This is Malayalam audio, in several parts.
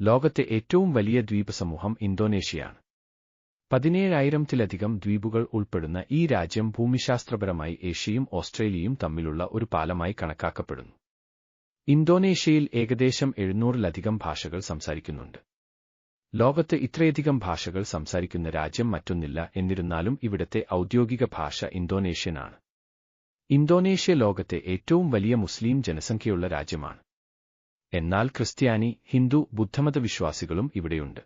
ലോകത്തെ ഏറ്റവും വലിയ ദ്വീപ് സമൂഹം ഇന്തോനേഷ്യയാണ്. പതിനേഴായിരത്തിലധികം ദ്വീപുകൾ ഉൾപ്പെടുന്ന ഈ രാജ്യം ഭൂമിശാസ്ത്രപരമായി ഏഷ്യയും ഓസ്ട്രേലിയയും തമ്മിലുള്ള ഒരു പാലമായി കണക്കാക്കപ്പെടുന്നു. ഇന്തോനേഷ്യയിൽ ഏകദേശം എഴുന്നൂറിലധികം ഭാഷകൾ സംസാരിക്കുന്നുണ്ട്. ലോകത്ത് ഇത്രയധികം ഭാഷകൾ സംസാരിക്കുന്ന രാജ്യം മറ്റൊന്നില്ല എന്നിരുന്നാലും ഇവിടത്തെ ഔദ്യോഗിക ഭാഷ ഇന്തോനേഷ്യനാണ്. ഇന്തോനേഷ്യ ലോകത്തെ ഏറ്റവും വലിയ മുസ്ലിം ജനസംഖ്യയുള്ള രാജ്യമാണ്. എന്നാൽ ക്രിസ്ത്യാനി ഹിന്ദു ബുദ്ധമത വിശ്വാസികളും ഇവിടെയുണ്ട്.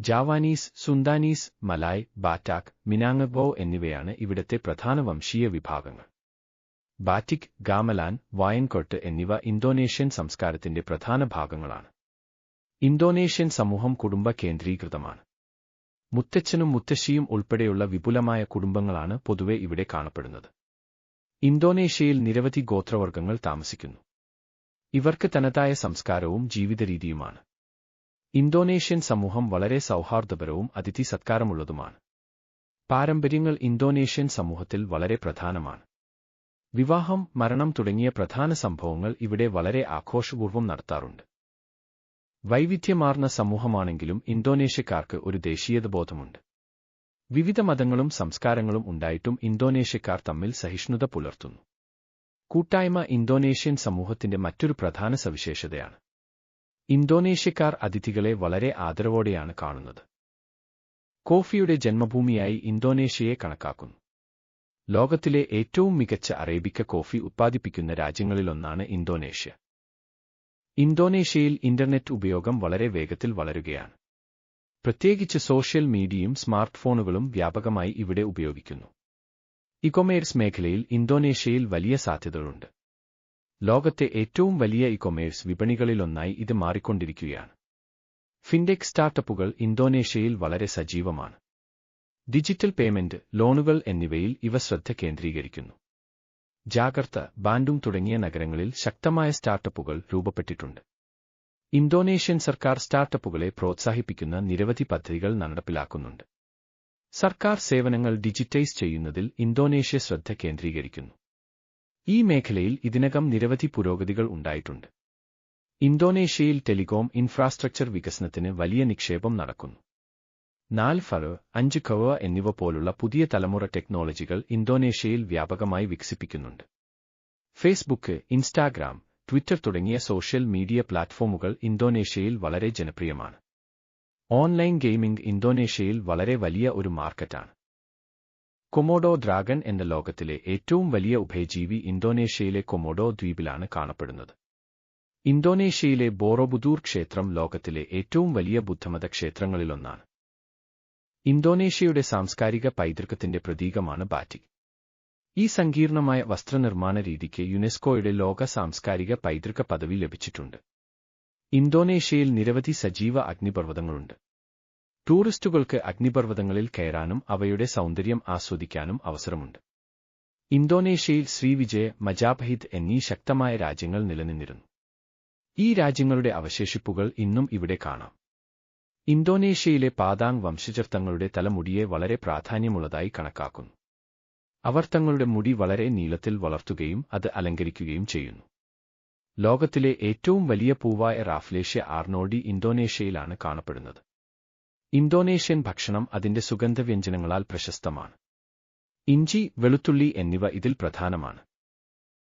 ജാവാനീസ് സുന്ദാനീസ് മലായ് ബാറ്റാക് മിനാങ്ങബോ എന്നിവയാണ് ഇവിടത്തെ പ്രധാന വംശീയ വിഭാഗങ്ങൾ. ബാറ്റിക് ഗാമലാൻ വായൻകോട്ട് എന്നിവ ഇന്തോനേഷ്യൻ സംസ്കാരത്തിന്റെ പ്രധാന ഭാഗങ്ങളാണ്. ഇന്തോനേഷ്യൻ സമൂഹം കുടുംബ കേന്ദ്രീകൃതമാണ്. മുത്തച്ഛനും മുത്തശ്ശിയും ഉൾപ്പെടെയുള്ള വിപുലമായ കുടുംബങ്ങളാണ് പൊതുവെ ഇവിടെ കാണപ്പെടുന്നത്. ഇന്തോനേഷ്യയിൽ നിരവധി ഗോത്രവർഗങ്ങൾ താമസിക്കുന്നു. ഇവർക്ക് തനതായ സംസ്കാരവും ജീവിതരീതിയുമാണ്. ഇന്തോനേഷ്യൻ സമൂഹം വളരെ സൗഹാർദ്ദപരവും അതിഥി സത്കാരമുള്ളതുമാണ് പാരമ്പര്യങ്ങൾ ഇന്തോനേഷ്യൻ സമൂഹത്തിൽ വളരെ പ്രധാനമാണ്. വിവാഹം മരണം തുടങ്ങിയ പ്രധാന സംഭവങ്ങൾ ഇവിടെ വളരെ ആഘോഷപൂർവം നടത്താറുണ്ട്. വൈവിധ്യമാർന്ന സമൂഹമാണെങ്കിലും ഇന്തോനേഷ്യക്കാർക്ക് ഒരു ദേശീയതബോധമുണ്ട്. വിവിധ മതങ്ങളും സംസ്കാരങ്ങളും ഉണ്ടായിട്ടും ഇന്തോനേഷ്യക്കാർ തമ്മിൽ സഹിഷ്ണുത പുലർത്തുന്നു. കൂട്ടായ്മ ഇന്തോനേഷ്യൻ സമൂഹത്തിന്റെ മറ്റൊരു പ്രധാന സവിശേഷതയാണ്. ഇന്തോനേഷ്യക്കാർ അതിഥികളെ വളരെ ആദരവോടെയാണ് കാണുന്നത്. കോഫിയുടെ ജന്മഭൂമിയായി ഇന്തോനേഷ്യയെ കണക്കാക്കുന്നു. ലോകത്തിലെ ഏറ്റവും മികച്ച അറേബിക്ക കോഫി ഉത്പാദിപ്പിക്കുന്ന രാജ്യങ്ങളിലൊന്നാണ് ഇന്തോനേഷ്യ. ഇന്തോനേഷ്യയിൽ ഇന്റർനെറ്റ് ഉപയോഗം വളരെ വേഗത്തിൽ വളരുകയാണ്. പ്രത്യേകിച്ച് സോഷ്യൽ മീഡിയയും സ്മാർട്ട് ഫോണുകളും വ്യാപകമായി ഇവിടെ ഉപയോഗിക്കുന്നു. ഇകൊമേഴ്സ് മേഖലയിൽ ഇന്തോനേഷ്യയിൽ വലിയ സാധ്യതകളുണ്ട്. ലോകത്തെ ഏറ്റവും വലിയ ഇകൊമേഴ്സ് വിപണികളിലൊന്നായി ഇത് മാറിക്കൊണ്ടിരിക്കുകയാണ്. ഫിൻടെക് സ്റ്റാർട്ടപ്പുകൾ ഇന്തോനേഷ്യയിൽ വളരെ സജീവമാണ്. ഡിജിറ്റൽ പേയ്മെന്റ് ലോണുകൾ എന്നിവയിൽ ഇവ ശ്രദ്ധ കേന്ദ്രീകരിക്കുന്നു. ജാഗർത്ത ബാൻഡും തുടങ്ങിയ നഗരങ്ങളിൽ ശക്തമായ സ്റ്റാർട്ടപ്പുകൾ രൂപപ്പെട്ടിട്ടുണ്ട്. ഇന്തോനേഷ്യൻ സർക്കാർ സ്റ്റാർട്ടപ്പുകളെ പ്രോത്സാഹിപ്പിക്കുന്ന നിരവധി പദ്ധതികൾ നടപ്പിലാക്കുന്നുണ്ട്. സർക്കാർ സേവനങ്ങൾ ഡിജിറ്റൈസ് ചെയ്യുന്നതിൽ ഇന്തോനേഷ്യ ശ്രദ്ധ കേന്ദ്രീകരിക്കുന്നു. ഈ മേഖലയിൽ ഇതിനകം നിരവധി പുരോഗതികൾ ഉണ്ടായിട്ടുണ്ട്. ഇന്തോനേഷ്യയിൽ ടെലികോം ഇൻഫ്രാസ്ട്രക്ചർ വികസനത്തിന് വലിയ നിക്ഷേപം നടക്കുന്നു. നാല് ഫറ് അഞ്ച് കവ എന്നിവ പോലുള്ള പുതിയ തലമുറ ടെക്നോളജികൾ ഇന്തോനേഷ്യയിൽ വ്യാപകമായി വികസിപ്പിക്കുന്നുണ്ട്. ഫേസ്ബുക്ക് ഇൻസ്റ്റാഗ്രാം ട്വിറ്റർ തുടങ്ങിയ സോഷ്യൽ മീഡിയ പ്ലാറ്റ്ഫോമുകൾ ഇന്തോനേഷ്യയിൽ വളരെ ജനപ്രിയമാണ്. ഓൺലൈൻ ഗെയിമിംഗ് ഇന്തോനേഷ്യയിൽ വളരെ വലിയ ഒരു മാർക്കറ്റാണ്. കൊമോഡോ ഡ്രാഗൺ എന്ന ലോകത്തിലെ ഏറ്റവും വലിയ ഉഭയജീവി ഇന്തോനേഷ്യയിലെ കൊമോഡോ ദ്വീപിലാണ് കാണപ്പെടുന്നത്. ഇന്തോനേഷ്യയിലെ ബോറോബുദൂർ ക്ഷേത്രം ലോകത്തിലെ ഏറ്റവും വലിയ ബുദ്ധമത ക്ഷേത്രങ്ങളിലൊന്നാണ്. ഇന്തോനേഷ്യയുടെ സാംസ്കാരിക പൈതൃകത്തിന്റെ പ്രതീകമാണ് ബാറ്റിക്. ഈ സങ്കീർണമായ വസ്ത്രനിർമ്മാണ രീതിക്ക് യുനെസ്കോയുടെ ലോക സാംസ്കാരിക പൈതൃക പദവി ലഭിച്ചിട്ടുണ്ട്. ഇന്തോനേഷ്യയിൽ നിരവധി സജീവ അഗ്നിപർവതങ്ങളുണ്ട്. ടൂറിസ്റ്റുകൾക്ക് അഗ്നിപർവതങ്ങളിൽ കയറാനും അവയുടെ സൗന്ദര്യം ആസ്വദിക്കാനും അവസരമുണ്ട്. ഇന്തോനേഷ്യയിൽ ശ്രീവിജയ് മജാബഹിദ് എന്നീ ശക്തമായ രാജ്യങ്ങൾ നിലനിന്നിരുന്നു. ഈ രാജ്യങ്ങളുടെ അവശേഷിപ്പുകൾ ഇന്നും ഇവിടെ കാണാം. ഇന്തോനേഷ്യയിലെ പാതാങ് വംശജർ തങ്ങളുടെ തലമുടിയെ വളരെ പ്രാധാന്യമുള്ളതായി കണക്കാക്കുന്നു. അവർ തങ്ങളുടെ മുടി വളരെ നീളത്തിൽ വളർത്തുകയും അത് അലങ്കരിക്കുകയും ചെയ്യുന്നു. ലോകത്തിലെ ഏറ്റവും വലിയ പൂവായ റാഫ്ലേഷ്യ ആർണോഡി ഇന്തോനേഷ്യയിലാണ് കാണപ്പെടുന്നത്. ഇന്തോനേഷ്യൻ ഭക്ഷണം അതിന്റെ സുഗന്ധവ്യഞ്ജനങ്ങളാൽ പ്രശസ്തമാണ്. ഇഞ്ചി വെളുത്തുള്ളി എന്നിവ ഇതിൽ പ്രധാനമാണ്.